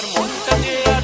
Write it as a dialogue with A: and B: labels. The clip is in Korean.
A: 정말 못하게